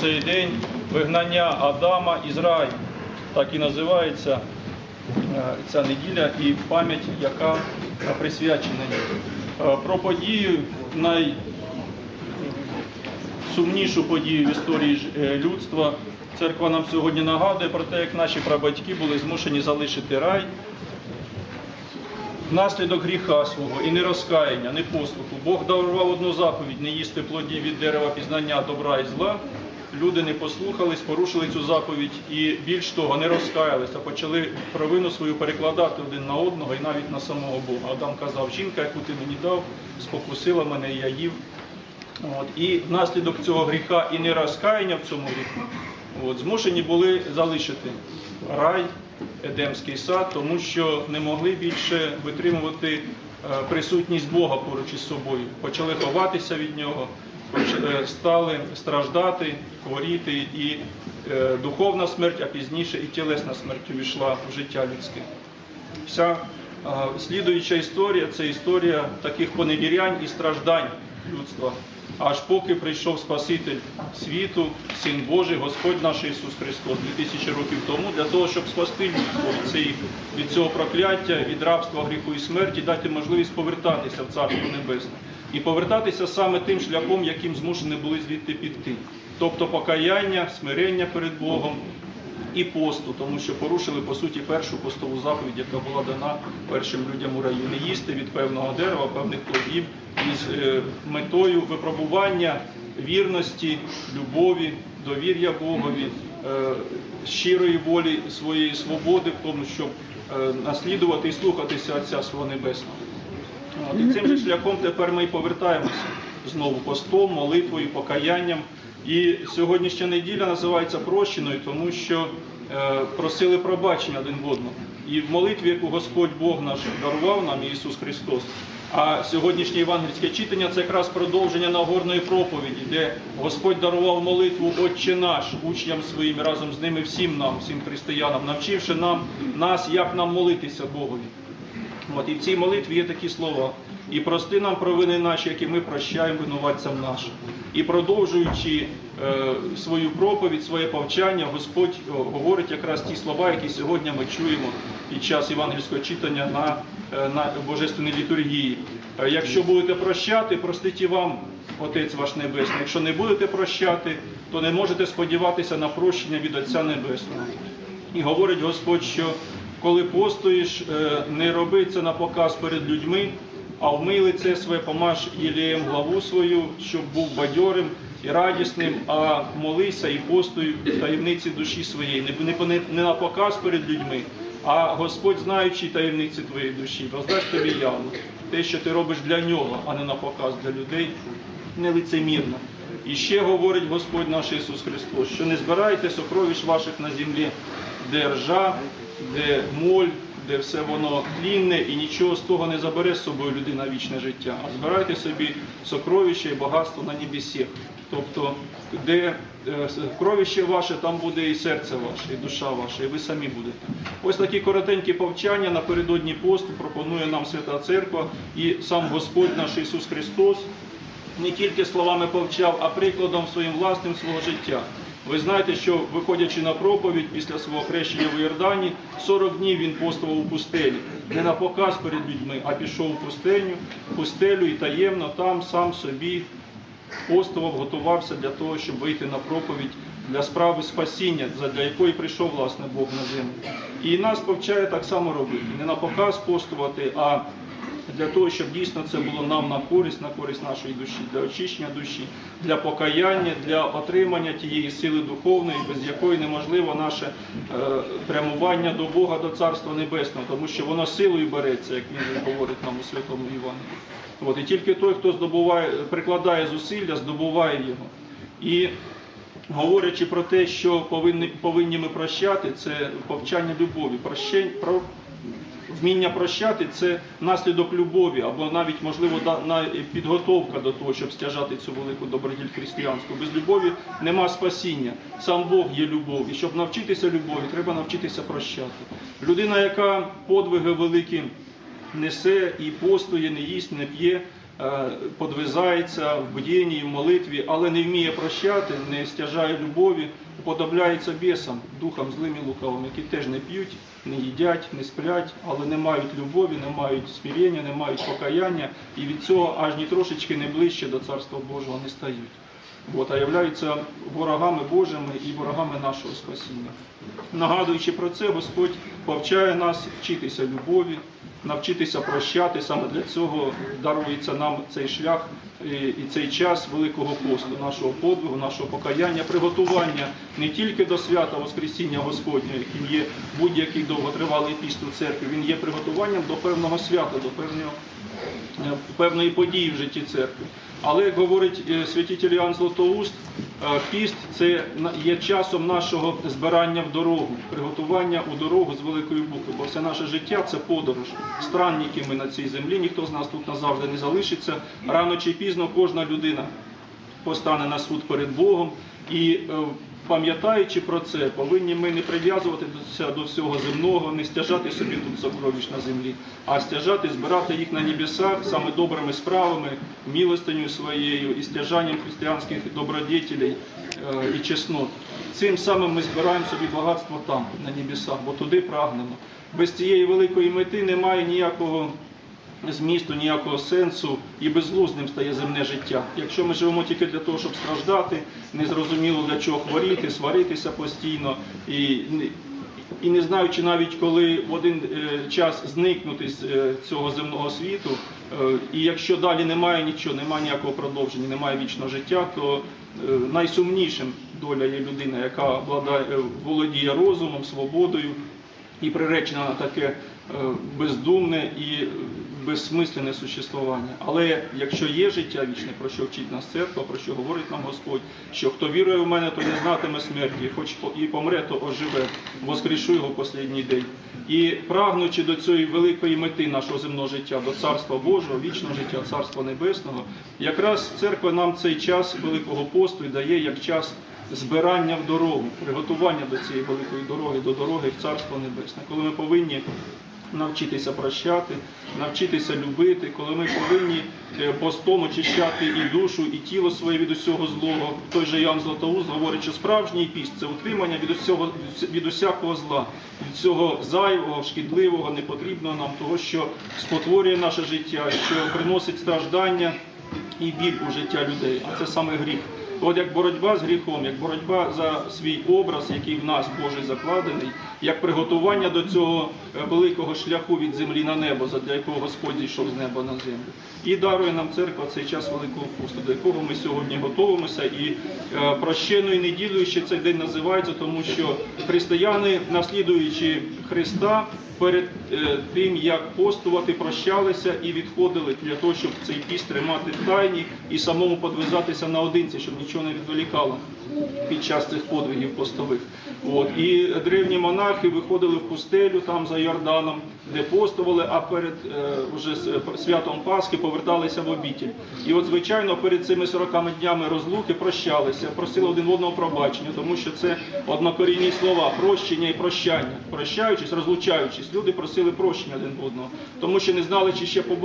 цей день вигнання Адама із раю. Так і називається е, ця неділя і пам'ять, яка присвячена їй. Е, Про подію най сумнішу подію в історії е, людства. Церква нам сьогодні нагадує про те, як наші прабатьки були змушені залишити рай внаслідок гріха свого і нерозкаяння, не послуху. Бог дарував одну заповідь не їсти плодів від дерева пізнання добра і зла. Люди не послухались, порушили цю заповідь і більш того, не розкаялися, почали провину свою перекладати один на одного і навіть на самого Бога. Адам казав, жінка, яку ти мені дав, спокусила мене, я їв. От, і внаслідок цього гріха і нерозкаяння в цьому гріху от, змушені були залишити рай, Едемський сад, тому що не могли більше витримувати е, присутність Бога поруч із собою. Почали ховатися від нього, стали страждати, хворіти, і е, духовна смерть, а пізніше і тілесна смерть увійшла в життя людське. Вся е, слідуюча історія це історія таких поневірянь і страждань людства. Аж поки прийшов Спаситель світу, Син Божий, Господь наш Ісус Христос, 2000 років тому, для того, щоб спасти людство від цього прокляття, від рабства, гріху і смерті, дати можливість повертатися в Царство Небесне. І повертатися саме тим шляхом, яким змушені були звідти піти. Тобто покаяння, смирення перед Богом, і посту, тому що порушили по суті першу постову заповідь, яка була дана першим людям у раю. Не їсти від певного дерева, певних плодів із е, метою випробування вірності, любові, довір'я Богові, е, щирої волі своєї свободи в тому, щоб е, наслідувати і слухатися Отця свого Небесного. От, і цим же шляхом тепер ми і повертаємося знову постом, молитвою, покаянням. І сьогоднішня неділя називається прощеною, тому що е, просили пробачення один в одного. І в молитві, яку Господь Бог наш дарував нам, Ісус Христос. А сьогоднішнє євангельське читання це якраз продовження Нагорної проповіді, де Господь дарував молитву Отче наш учням своїм разом з ними всім нам, всім християнам, навчивши нам нас, як нам молитися Богові. От, і в цій молитві є такі слова. І прости нам провини наші, які ми прощаємо винуватцям нашим. І продовжуючи е, свою проповідь, своє повчання, Господь о, говорить якраз ті слова, які сьогодні ми чуємо під час євангельського читання на, е, на Божественній літургії. Е, Якщо будете прощати, простить і вам Отець ваш Небесний. Якщо не будете прощати, то не можете сподіватися на прощення від Отця Небесного. І говорить Господь, що коли постоїш, е, не роби це на показ перед людьми, а вмий лице своє, помаж єлеєм главу свою, щоб був бадьорим і радісним, а молися і постою в таємниці душі своєї, не, не, не, не на показ перед людьми, а Господь, знаючи таємниці твоєї душі, роздасть тобі явно те, що ти робиш для нього, а не на показ для людей, нелицемірно. І ще говорить Господь наш Ісус Христос, що не збирайте сокровищ ваших на землі, де ржа, де моль, де все воно тлінне, і нічого з того не забере з собою людина вічне життя. А збирайте собі сокровище і багатство на небесах. Тобто, де е, кровище ваше, там буде і серце ваше, і душа ваша, і ви самі будете. Ось такі коротенькі повчання напередодні посту пропонує нам Свята Церква і сам Господь наш Ісус Христос не тільки словами повчав, а прикладом своїм власним свого життя. Ви знаєте, що виходячи на проповідь після свого хрещення в Йордані, 40 днів він постував у пустелі, не на показ перед людьми, а пішов у пустелю, пустелю і таємно там сам собі постував, готувався для того, щоб вийти на проповідь для справи спасіння, для якої прийшов власне Бог на землю. І нас повчає так само робити, не на показ постувати, а для того, щоб дійсно це було нам на користь, на користь нашої душі, для очищення душі, для покаяння, для отримання тієї сили духовної, без якої неможливо наше е, прямування до Бога, до Царства Небесного, тому що воно силою береться, як він говорить нам у Святому Івані. От, і тільки той, хто здобуває, прикладає зусилля, здобуває його. І говорячи про те, що повинні, повинні ми прощати, це повчання любові. Прощень, про, вміння прощати це наслідок любові, або навіть, можливо, підготовка до того, щоб стяжати цю велику доброділь християнську. Без любові нема спасіння. Сам Бог є любов. І щоб навчитися любові, треба навчитися прощати. Людина, яка подвиги великі несе і постує, не їсть, не п'є, е, подвизається в бдінні, в молитві, але не вміє прощати, не стяжає любові, уподобляється бісам, духам злим і лукавим, які теж не п'ють, не їдять, не сплять, але не мають любові, не мають смирення, не мають покаяння, і від цього аж ні трошечки не ближче до Царства Божого не стають. От, а являються ворогами Божими і ворогами нашого спасіння. Нагадуючи про це, Господь повчає нас вчитися любові, навчитися прощати. Саме для цього дарується нам цей шлях і цей час Великого посту, нашого подвигу, нашого покаяння, приготування не тільки до свята Воскресіння Господнього, яким є будь-який довготривалий піст у церкві, він є приготуванням до певного свята, до певного е, певної події в житті церкви. Але як говорить е, святитель Іоанн Златоуст, е, піст це є часом нашого збирання в дорогу, приготування у дорогу з великої букви, бо все наше життя це подорож. Странники ми на цій землі, ніхто з нас тут назавжди не залишиться. Рано чи пізно кожна людина постане на суд перед Богом. І е, пам'ятаючи про це, повинні ми не прив'язуватися до всього земного, не стяжати собі тут сокровищ на землі, а стяжати, збирати їх на небесах саме добрими справами, милостиню своєю і стяжанням християнських добродетелей е, і чеснот. Цим самим ми збираємо собі багатство там, на небесах, бо туди прагнемо. Без цієї великої мети немає ніякого змісту, ніякого сенсу і безглуздим стає земне життя. Якщо ми живемо тільки для того, щоб страждати, незрозуміло для чого хворіти, сваритися постійно і, і не знаючи навіть коли в один е, час зникнути з е, цього земного світу, е, і якщо далі немає нічого, немає ніякого продовження, немає вічного життя, то найсумнішим доля є людина, яка володіє розумом, свободою і приречена на таке бездумне і безсмисленне существування. Але якщо є життя вічне, про що вчить нас церква, про що говорить нам Господь, що хто вірує в мене, то не знатиме смерті, хоч і помре, то оживе, воскрешу його в останній день. І прагнучи до цієї великої мети нашого земного життя, до Царства Божого, вічного життя, Царства Небесного, якраз церква нам цей час Великого посту і дає як час збирання в дорогу, приготування до цієї великої дороги, до дороги в Царство Небесне, коли ми повинні навчитися прощати, навчитися любити, коли ми повинні е, постом очищати і душу, і тіло своє від усього злого. Той же Ян Златоуст говорить, що справжній піст це утримання від усього від усякого зла, від всього зайвого, шкідливого, непотрібного нам, того, що спотворює наше життя, що приносить страждання і біль у життя людей. А це саме гріх. От як боротьба з гріхом, як боротьба за свій образ, який в нас Божий закладений, як приготування до цього великого шляху від землі на небо, задля якого Господь зійшов з неба на землю. І дарує нам церква цей час великого пусту, до якого ми сьогодні готуємося. І е, прощеною неділею ще цей день називається, тому що християни, наслідуючи Христа, перед е, тим, як постувати, прощалися і відходили для того, щоб цей піст тримати в тайні і самому подвизатися наодинці, щоб нічого не відволікало під час цих подвигів постових. От. І древні монархи виходили в пустелю там за Йорданом, де постували, а перед е, вже з- е, святом Пасхи поверталися в обітіль. І от, звичайно, перед цими 40 днями розлуки прощалися, просили один одного пробачення, тому що це однокорінні слова прощення і прощання. Прощаючись, розлучаючись, люди просили прощення один одного, тому що не знали, чи ще побачити.